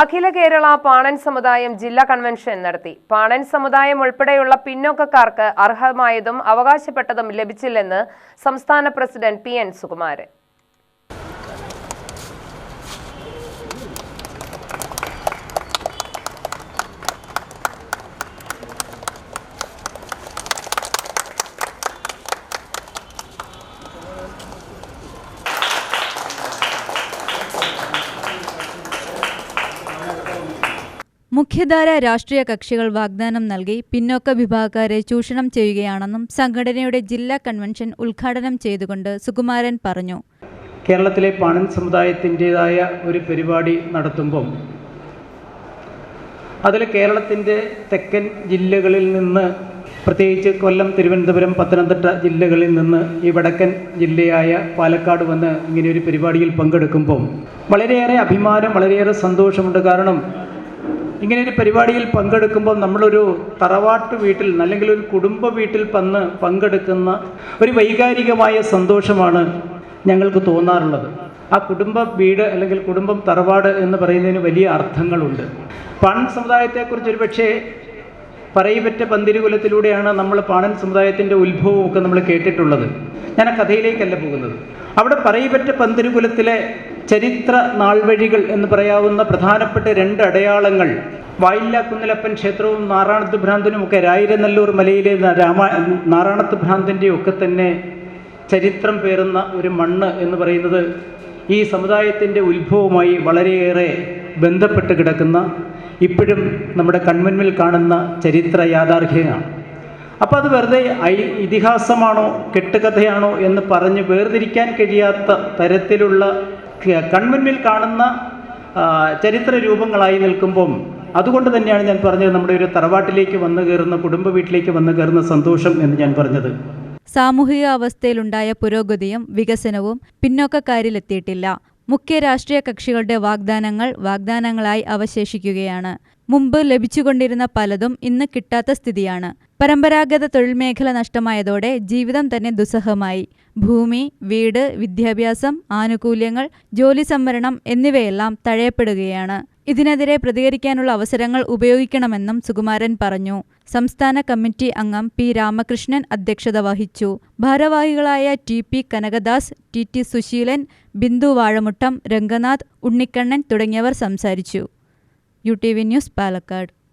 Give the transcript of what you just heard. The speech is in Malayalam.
അഖില കേരള പാണൻ സമുദായം ജില്ലാ കൺവെൻഷൻ നടത്തി. പാണൻ സമുദായം ഉൾപ്പെടെയുള്ള പിന്നോക്കക്കാർക്ക് അർഹമായതും അവകാശപ്പെട്ടതും ലഭിച്ചില്ലെന്ന് സംസ്ഥാന പ്രസിഡന്റ് പി എൻ സുകുമാരൻ. മുഖ്യധാര രാഷ്ട്രീയ കക്ഷികൾ വാഗ്ദാനം നൽകി പിന്നോക്ക വിഭാഗക്കാരെ ചൂഷണം ചെയ്യുകയാണെന്നും സംഘടനയുടെ ജില്ലാ കൺവെൻഷൻ ഉദ്ഘാടനം ചെയ്തുകൊണ്ട് സുകുമാരൻ പറഞ്ഞു. കേരളത്തിലെ പണൻ സമുദായത്തിന്റെതായ ഒരു പരിപാടി നടത്തുമ്പം അതിൽ കേരളത്തിന്റെ തെക്കൻ ജില്ലകളിൽ നിന്ന് പ്രത്യേകിച്ച് കൊല്ലം തിരുവനന്തപുരം പത്തനംതിട്ട ജില്ലകളിൽ നിന്ന് ഈ വടക്കൻ ജില്ലയായ പാലക്കാട് വന്ന് ഇങ്ങനെ ഒരു പരിപാടിയിൽ പങ്കെടുക്കുമ്പം വളരെയേറെ അഭിമാനം വളരെയേറെ സന്തോഷമുണ്ട്. കാരണം ഇങ്ങനെ ഒരു പരിപാടിയിൽ പങ്കെടുക്കുമ്പോൾ നമ്മളൊരു തറവാട്ട് വീട്ടിൽ അല്ലെങ്കിൽ ഒരു കുടുംബ വീട്ടിൽ പന്ന് പങ്കെടുക്കുന്ന ഒരു വൈകാരികമായ സന്തോഷമാണ് ഞങ്ങൾക്ക് തോന്നാറുള്ളത്. ആ കുടുംബ വീട് അല്ലെങ്കിൽ കുടുംബം തറവാട് എന്ന് പറയുന്നതിന് വലിയ അർത്ഥങ്ങളുണ്ട്. പാണൻ സമുദായത്തെക്കുറിച്ച് ഒരു പക്ഷേ പറയിപ്പറ്റ പന്തിരുകുലത്തിലൂടെയാണ് നമ്മൾ പാണൻ സമുദായത്തിന്റെ ഉത്ഭവമൊക്കെ നമ്മൾ കേട്ടിട്ടുള്ളത്. ഞാൻ ആ കഥയിലേക്കല്ല പോകുന്നത്. അവിടെ പറയിപ്പറ്റ പന്തിരുകുലത്തിലെ ചരിത്ര നാൾവഴികൾ എന്ന് പറയാവുന്ന പ്രധാനപ്പെട്ട രണ്ട് അടയാളങ്ങൾ വായില്ല കുന്നിലപ്പൻ ക്ഷേത്രവും നാറാണത്ത് ഭ്രാന്തനും ഒക്കെ രായിരനല്ലൂർ മലയിലെ രാമ നാറാണത്ത് ഭ്രാന്തന്റെയും ഒക്കെ തന്നെ ചരിത്രം പേറുന്ന ഒരു മണ്ണ് എന്ന് പറയുന്നത് ഈ സമുദായത്തിന്റെ ഉത്ഭവവുമായി വളരെയേറെ ബന്ധപ്പെട്ട് കിടക്കുന്ന ഇപ്പോഴും നമ്മുടെ കൺമുന്നിൽ കാണുന്ന ചരിത്ര യാഥാർത്ഥ്യമാണ് അപ്പോൾ അത് വെറുതെ ഇതിഹാസമാണോ കെട്ടുകഥയാണോ എന്ന് പറഞ്ഞ് വേർതിരിക്കാൻ കഴിയാത്ത തരത്തിലുള്ള ക- കൺമുൻപിൽ കാണുന്ന ചരിത്ര രൂപങ്ങളായി നിൽക്കുമ്പം അതുകൊണ്ട് തന്നെയാണ് ഞാൻ പറഞ്ഞത് നമ്മുടെ ഒരു തറവാട്ടിലേക്ക് വന്നു കയറുന്ന കുടുംബ വീട്ടിലേക്ക് വന്നു കയറുന്ന സന്തോഷം എന്ന് ഞാൻ പറഞ്ഞത്. സാമൂഹിക അവസ്ഥയിലുണ്ടായ പുരോഗതിയും വികസനവും പിന്നോക്കക്കാരിലെത്തിയിട്ടില്ല. മുഖ്യ രാഷ്ട്രീയ കക്ഷികളുടെ വാഗ്ദാനങ്ങൾ വാഗ്ദാനങ്ങളായി അവശേഷിക്കുകയാണ്. മുമ്പ് ലഭിച്ചുകൊണ്ടിരുന്ന പലതും ഇന്ന് കിട്ടാത്ത സ്ഥിതിയാണ്. പരമ്പരാഗത തൊഴിൽ മേഖല നഷ്ടമായതോടെ ജീവിതം തന്നെ ദുസ്സഹമായി. ഭൂമി വീട് വിദ്യാഭ്യാസം ആനുകൂല്യങ്ങൾ ജോലി സംവരണം എന്നിവയെല്ലാം തഴയപ്പെടുകയാണ്. ഇതിനെതിരെ പ്രതികരിക്കാനുള്ള അവസരങ്ങൾ ഉപയോഗിക്കണമെന്നും സുകുമാരൻ പറഞ്ഞു. സംസ്ഥാന കമ്മിറ്റി അംഗം പി രാമകൃഷ്ണൻ അധ്യക്ഷത വഹിച്ചു. ഭാരവാഹികളായ T P Kanakadas T T Susheelan Bindu Vazhamuttam Ranganath Unnikannan തുടങ്ങിയവർ സംസാരിച്ചു. U T V news Palakkad.